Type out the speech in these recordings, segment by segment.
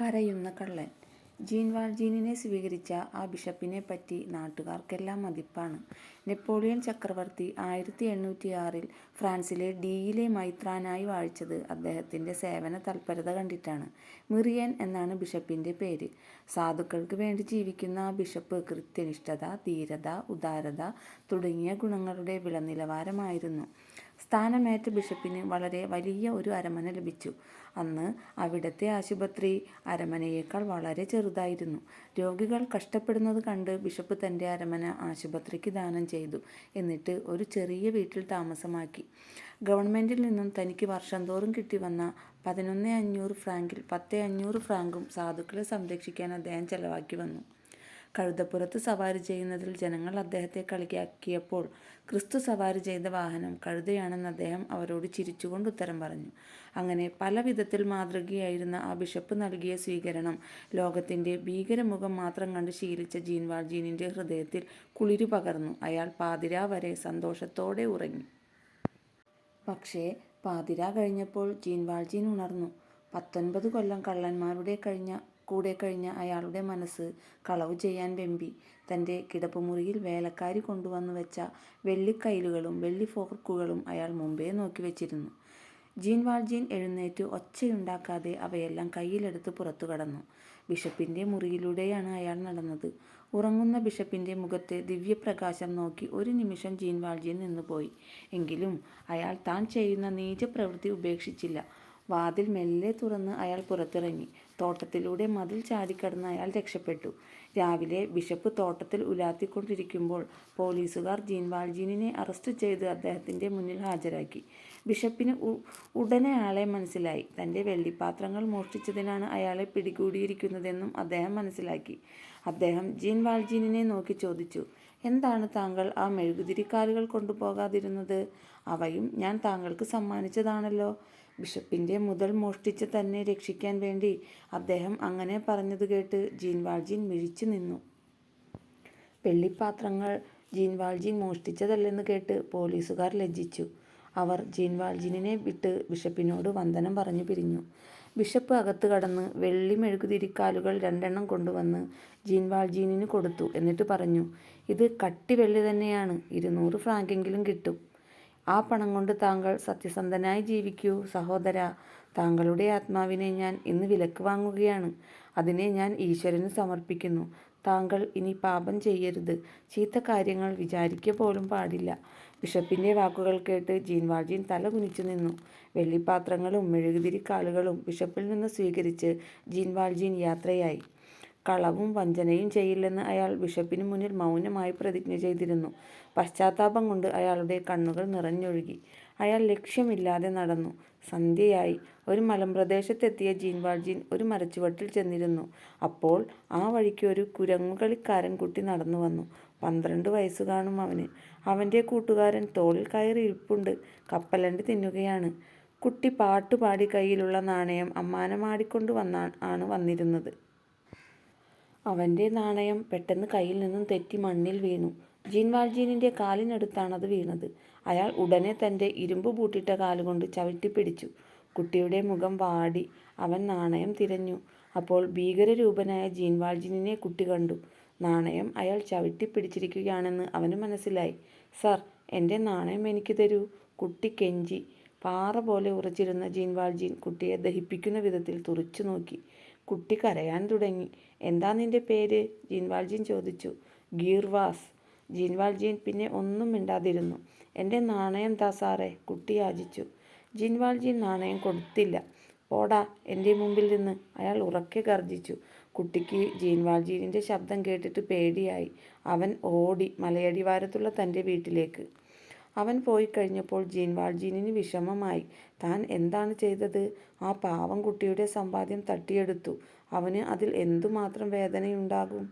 കരയുന്ന കള്ളൻ ജീൻ വാൾജീനിനെ സ്വീകരിച്ച ആ ബിഷപ്പിനെ പറ്റി നാട്ടുകാർക്കെല്ലാം മതിപ്പാണ്. നെപ്പോളിയൻ ചക്രവർത്തി ആയിരത്തി എണ്ണൂറ്റിയാറിൽ ഫ്രാൻസിലെ ഡിയിലെ മൈത്രാനായി വാഴിച്ചത് അദ്ദേഹത്തിന്റെ സേവന തൽപരത കണ്ടിട്ടാണ്. മിറിയൻ എന്നാണ് ബിഷപ്പിന്റെ പേര്. സാധുക്കൾക്ക് വേണ്ടി ജീവിക്കുന്ന ആ ബിഷപ്പ് കൃത്യനിഷ്ഠത, ധീരത, ഉദാരത തുടങ്ങിയ ഗുണങ്ങളുടെ വിളനിലവാരമായിരുന്നു. സ്ഥാനമേറ്റ ബിഷപ്പിന് വളരെ വലിയ ഒരു അരമന ലഭിച്ചു. അന്ന് അവിടത്തെ ആശുപത്രി അരമനയേക്കാൾ വളരെ ചെറുതായിരുന്നു. രോഗികൾ കഷ്ടപ്പെടുന്നത് കണ്ട് ബിഷപ്പ് തന്റെ അരമന ആശുപത്രിക്ക് ദാനം ചെയ്തു. എന്നിട്ട് ഒരു ചെറിയ വീട്ടിൽ താമസമാക്കി. ഗവൺമെന്റിൽ നിന്നും തനിക്ക് വർഷം തോറും കിട്ടി വന്ന പതിനൊന്ന് അഞ്ഞൂറ് ഫ്രാങ്കിൽ പത്തേ അഞ്ഞൂറ് ഫ്രാങ്കും സാധുക്കളെ സംരക്ഷിക്കാൻ അദ്ദേഹം ചെലവാക്കി വന്നു. കഴുതപ്പുറത്ത് സവാരി ചെയ്യുന്നതിൽ ജനങ്ങൾ അദ്ദേഹത്തെ കളിയാക്കിയപ്പോൾ ക്രിസ്തു സവാരി ചെയ്ത വാഹനം കഴുതയാണെന്ന് അദ്ദേഹം അവരോട് ചിരിച്ചുകൊണ്ട് ഉത്തരം പറഞ്ഞു. അങ്ങനെ പല വിധത്തിൽ മാതൃകയായിരുന്ന ആ ബിഷപ്പ് നൽകിയ സ്വീകരണം ലോകത്തിന്റെ ഭീകരമുഖം മാത്രം കണ്ട് ശീലിച്ച ജീൻവാൾ ജീനിന്റെ ഹൃദയത്തിൽ കുളിരു പകർന്നു. അയാൾ പാതിരാ വരെ സന്തോഷത്തോടെ ഉറങ്ങി. പക്ഷേ പാതിരാ കഴിഞ്ഞപ്പോൾ ജീൻവാൾജീൻ ഉണർന്നു. പത്തൊൻപത് കൊല്ലം കള്ളന്മാരുടെ കൂടെ കഴിഞ്ഞ അയാളുടെ മനസ്സ് കളവ് ചെയ്യാൻ വെമ്പി. തന്റെ കിടപ്പുമുറിയിൽ വേലക്കാരി കൊണ്ടുവന്നു വെച്ച വെള്ളി ഫോർക്കുകളും അയാൾ മുമ്പേ നോക്കി വെച്ചിരുന്നു ജീൻ വാൾജീൻ എഴുന്നേറ്റ് ഒച്ചയുണ്ടാക്കാതെ അവയെല്ലാം കയ്യിലെടുത്ത് പുറത്തു കടന്നു. ബിഷപ്പിന്റെ മുറിയിലൂടെയാണ് അയാൾ നടന്നത്. ഉറങ്ങുന്ന ബിഷപ്പിന്റെ മുഖത്തെ ദിവ്യപ്രകാശം നോക്കി ഒരു നിമിഷം ജീൻ വാൾജീൻ നിന്നുപോയി. എങ്കിലും അയാൾ താൻ ചെയ്യുന്ന നീചപ്രവൃത്തി ഉപേക്ഷിച്ചില്ല. വാതിൽ മെല്ലെ തുറന്ന് അയാൾ പുറത്തിറങ്ങി. തോട്ടത്തിലൂടെ മതിൽ ചാടിക്കടന്ന് അയാൾ രക്ഷപ്പെട്ടു. രാവിലെ ബിഷപ്പ് തോട്ടത്തിൽ ഉലാത്തിക്കൊണ്ടിരിക്കുമ്പോൾ പോലീസുകാർ ജീൻവാൾജീനിനെ അറസ്റ്റ് ചെയ്ത് അദ്ദേഹത്തിന്റെ മുന്നിൽ ഹാജരാക്കി. ബിഷപ്പിന് ഉടനെ ആളെ മനസ്സിലായി. തന്റെ വെള്ളിപ്പാത്രങ്ങൾ മോഷ്ടിച്ചതിനാണ് അയാളെ പിടികൂടിയിരിക്കുന്നതെന്നും അദ്ദേഹം മനസ്സിലാക്കി. അദ്ദേഹം ജീൻ വാൾജീനിനെ നോക്കി ചോദിച്ചു: "എന്താണ് താങ്കൾ ആ മെഴുകുതിരിക്കാലുകൾ കൊണ്ടുപോകാതിരുന്നത്? അവയും ഞാൻ താങ്കൾക്ക് സമ്മാനിച്ചതാണല്ലോ. " ബിഷപ്പിന്റെ മുതൽ മോഷ്ടിച്ച തന്നെ രക്ഷിക്കാൻ വേണ്ടി അദ്ദേഹം അങ്ങനെ പറഞ്ഞത് കേട്ട് ജീൻ വാൾജീൻ മിഴിച്ചു നിന്നു. വെള്ളിപ്പാത്രങ്ങൾ ജീൻ വാൾജീൻ മോഷ്ടിച്ചതല്ലെന്ന് കേട്ട് പോലീസുകാർ ലജ്ജിച്ചു. അവർ ജീൻവാൽജിനെ വിട്ട് ബിഷപ്പിനോട് വന്ദനം പറഞ്ഞു പിരിഞ്ഞു. ബിഷപ്പ് അകത്ത് കടന്ന് വെള്ളി മെഴുകുതിരിക്കാലുകൾ രണ്ടെണ്ണം കൊണ്ടുവന്ന് ജീൻവാൾജീനിന് കൊടുത്തു. എന്നിട്ട് പറഞ്ഞു: "ഇത് കട്ടി വെള്ളി തന്നെയാണ്. ഇരുന്നൂറ് ഫ്രാങ്കെങ്കിലും കിട്ടും. ആ പണം കൊണ്ട് താങ്കൾ സത്യസന്ധനായി ജീവിക്കൂ സഹോദര താങ്കളുടെ ആത്മാവിനെ ഞാൻ ഇന്ന് വിലക്ക് വാങ്ങുകയാണ്. അതിനെ ഞാൻ ഈശ്വരന് സമർപ്പിക്കുന്നു. താങ്കൾ ഇനി പാപം ചെയ്യരുത്. ചീത്ത കാര്യങ്ങൾ വിചാരിക്ക പോലും പാടില്ല. " ബിഷപ്പിന്റെ വാക്കുകൾ കേട്ട് ജീൻ തല തല കുനിച്ചുനിന്നു. വെള്ളിപ്പാത്രങ്ങളും മെഴുകുതിരിക്കാളുകളും ബിഷപ്പിൽ നിന്ന് സ്വീകരിച്ച് ജീൻവാൾജീൻ യാത്രയായി. കളവും വഞ്ചനയും ചെയ്യില്ലെന്ന് അയാൾ ബിഷപ്പിന് മുന്നിൽ മൗനമായി പ്രതിജ്ഞ ചെയ്തിരുന്നു. പശ്ചാത്താപം കൊണ്ട് അയാളുടെ കണ്ണുകൾ നിറഞ്ഞൊഴുകി. അയാൾ ലക്ഷ്യമില്ലാതെ നടന്നു. സന്ധ്യയായി. ഒരു മലമ്പ്രദേശത്തെത്തിയ ജീൻ വാൾജീൻ ഒരു മരച്ചുവട്ടിൽ ചെന്നിരുന്നു. അപ്പോൾ ആ വഴിക്ക് ഒരു കുരങ്ങുകളിക്കാരൻ കുട്ടി നടന്നു വന്നു പന്ത്രണ്ട് വയസ്സ് കാണും അവന്. അവന്റെ കൂട്ടുകാരൻ തോളിൽ കയറി ഇരിപ്പുണ്ട്. കപ്പലണ്ടി തിന്നുകയാണ്. കുട്ടി പാട്ടുപാടി കയ്യിലുള്ള നാണയം അമ്മാനമാടിക്കൊണ്ട് ആണ് വന്നിരുന്നത്. അവന്റെ നാണയം പെട്ടെന്ന് കയ്യിൽ നിന്നും തെറ്റി മണ്ണിൽ വീണു. ജീൻ കാലിനടുത്താണ് അത് വീണത്. അയാൾ ഉടനെ തന്റെ ഇരുമ്പ് പൂട്ടിട്ട കാലുകൊണ്ട് ചവിട്ടിപ്പിടിച്ചു. കുട്ടിയുടെ മുഖം വാടി. അവൻ നാണയം തിരഞ്ഞു. അപ്പോൾ ഭീകരരൂപനായ ജീൻ വാൾജീനിനെ കുട്ടി കണ്ടു. നാണയം അയാൾ ചവിട്ടിപ്പിടിച്ചിരിക്കുകയാണെന്ന് അവന് മനസ്സിലായി. "സർ, എന്റെ നാണയം എനിക്ക് തരൂ. " കുട്ടി കെഞ്ചി. പാറ പോലെ ഉറച്ചിരുന്ന ജീൻവാൾജീൻ കുട്ടിയെ ദഹിപ്പിക്കുന്ന വിധത്തിൽ തുറിച്ചുനോക്കി. കുട്ടി കരയാൻ തുടങ്ങി. "എന്താ നിന്റെ പേര്? " ജീൻവാൾജീൻ ചോദിച്ചു. "ഗീർവാസ്. " ജീൻവാൾജീൻ പിന്നെ ഒന്നും മിണ്ടാതിരുന്നു. എന്റെ നാണയം താ സാറേ. " കുട്ടി യാചിച്ചു. ജീൻവാൾജീൻ നാണയം കൊടുത്തില്ല. "പോടാ എന്റെ മുമ്പിൽ നിന്ന്! " അയാൾ ഉറക്കെ ഗർജിച്ചു. കുട്ടിക്ക് ജീൻവാൾജീനിന്റെ ശബ്ദം കേട്ടിട്ട് പേടിയായി. അവൻ ഓടി മലയടിവാരത്തുള്ള തന്റെ വീട്ടിലേക്ക്. അവൻ പോയി കഴിഞ്ഞപ്പോൾ ജീൻവാൾജീനിന് വിഷമമായി. താൻ എന്താണ് ചെയ്തത്? ആ പാവം കുട്ടിയുടെ സമ്പാദ്യം തട്ടിയെടുത്തു. അവന് അതിൽ എന്തുമാത്രം വേദനയുണ്ടാകും.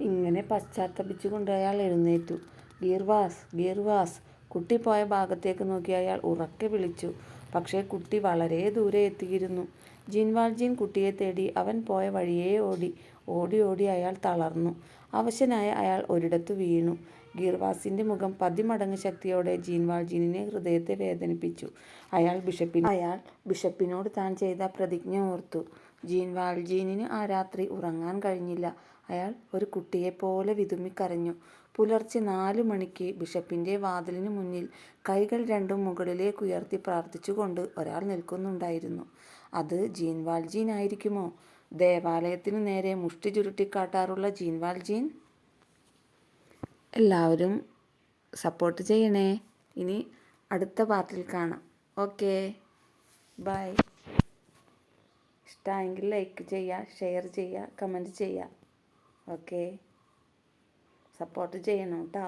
ഇങ്ങനെ പശ്ചാത്തപിച്ചുകൊണ്ട് അയാൾ എഴുന്നേറ്റു. "ഗീർവാസ്, ഗീർവാസ്! " കുട്ടി പോയ ഭാഗത്തേക്ക് നോക്കി അയാൾ ഉറക്കെ വിളിച്ചു. പക്ഷേ കുട്ടി വളരെ ദൂരെ എത്തിയിരുന്നു. ജീൻ വാൾജീൻ കുട്ടിയെ തേടി അവൻ പോയ വഴിയേ ഓടി. ഓടി ഓടി അയാൾ തളർന്നു. അവശനായ അയാൾ ഒരിടത്ത് വീണു. ഗീർവാസിന്റെ മുഖം പതിമടങ്ങ് ശക്തിയോടെ ജീൻവാൾജീനിനെ ഹൃദയത്തെ വേദനിപ്പിച്ചു. അയാൾ ബിഷപ്പിന് അയാൾ ബിഷപ്പിനോട് താൻ ചെയ്ത പ്രതിജ്ഞ ഓർത്തു. ജീൻവാൾജീനിന് ആ രാത്രി ഉറങ്ങാൻ കഴിഞ്ഞില്ല. അയാൾ ഒരു കുട്ടിയെപ്പോലെ വിതുമ്മിക്കരഞ്ഞു. പുലർച്ചെ നാലു മണിക്ക് ബിഷപ്പിന്റെ വാതിലിന് മുന്നിൽ കൈകൾ രണ്ടും മുകളിലേക്കുയർത്തി പ്രാർത്ഥിച്ചുകൊണ്ട് ഒരാൾ നിൽക്കുന്നുണ്ടായിരുന്നു. അത് ജീൻ ആയിരിക്കുമോ? ദേവാലയത്തിനു നേരെ മുഷ്ടി ചുരുട്ടിക്കാട്ടാറുള്ള ജീൻ എല്ലാവരും സപ്പോർട്ട് ചെയ്യണേ. ഇനി അടുത്ത പാർട്ടിൽ കാണാം. Okay bye. ഇഷ്ടമായെങ്കിൽ ലൈക്ക് ചെയ്യുക ഷെയർ ചെയ്യുക കമന്റ് ചെയ്യുക ഓക്കേ സപ്പോർട്ട് ചെയ്യണം ട്ടോ.